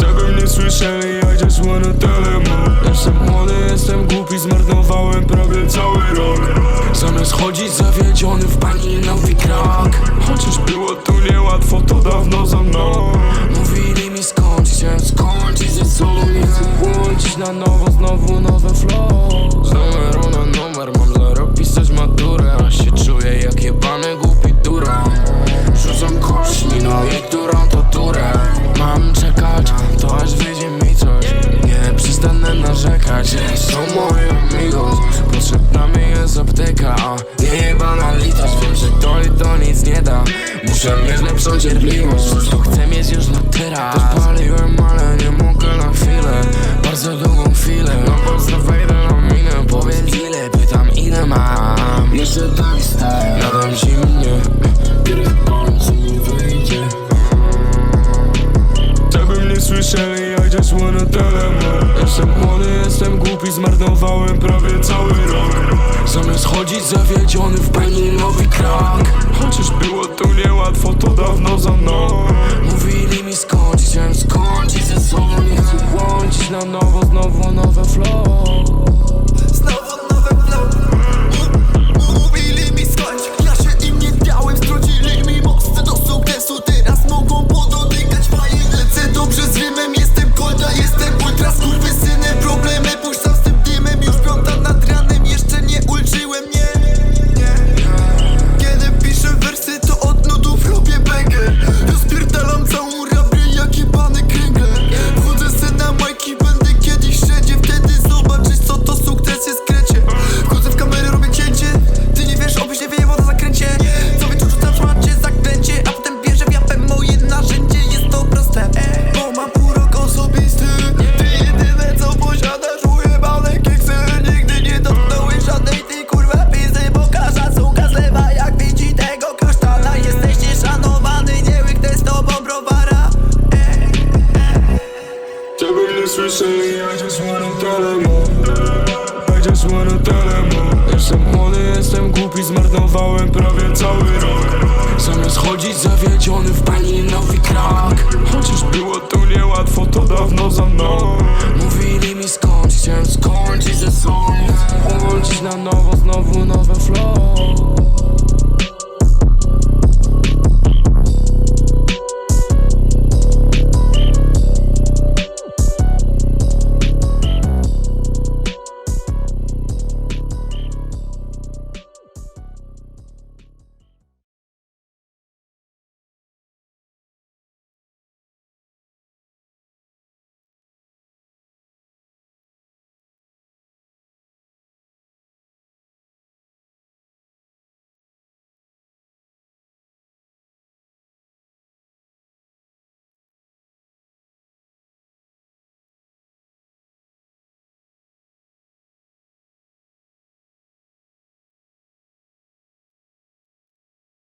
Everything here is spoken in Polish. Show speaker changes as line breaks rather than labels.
Żeby mnie słyszeli, I just wanna tell them all. Jestem młody, jestem głupi, zmarnowałem prawie cały rok. Zamiast chodzić zawiedziony w pani nowy krok Chociaż było tu niełatwo, to dawno za mną. Mówili mi skończyć, chciałem skończyć ze sobą Nie chcę włączyć na nowo, znowu nowe flow. Z numeru na numer, mam za rok pisać maturę A się czuję jak jebany głupi dura Rzucam kośćmi, no i którą to Muszę mieć lepszą cierpliwość. Wszystko chcę mieć już na teraz. Też paliłem, ale nie mogę na chwilę. Bardzo długą chwilę No po prostu wejdę na minę. Powiedz ile, pytam ile mam? Jeszcze tak stary. Nadal zimnie. Pierdolę, co mi wyjdzie. Żeby mnie słyszeli, I just wanna tell them. Jestem młody, jestem głupi, zmarnowałem prawie cały rok. Zamiast chodzić zawiedziony w nowy krok Chociaż było tu niełatwo, to dawno za mną. Mówili mi skończyć, chciałem skończyć ze sobą Nie chcę włączyć na nowo, znowu nowe flow słyszeli I just wanna tell them all. I just wanna tell them all. Jestem młody, jestem głupi, zmarnowałem prawie cały rok. Zamiast chodzić zawiedziony w pani nowy krak. Chociaż było tu niełatwo, to dawno za mną. Mówili mi skąd, chciałem skończyć ze sobą. Łączyć na nowo, znowu nowe flow.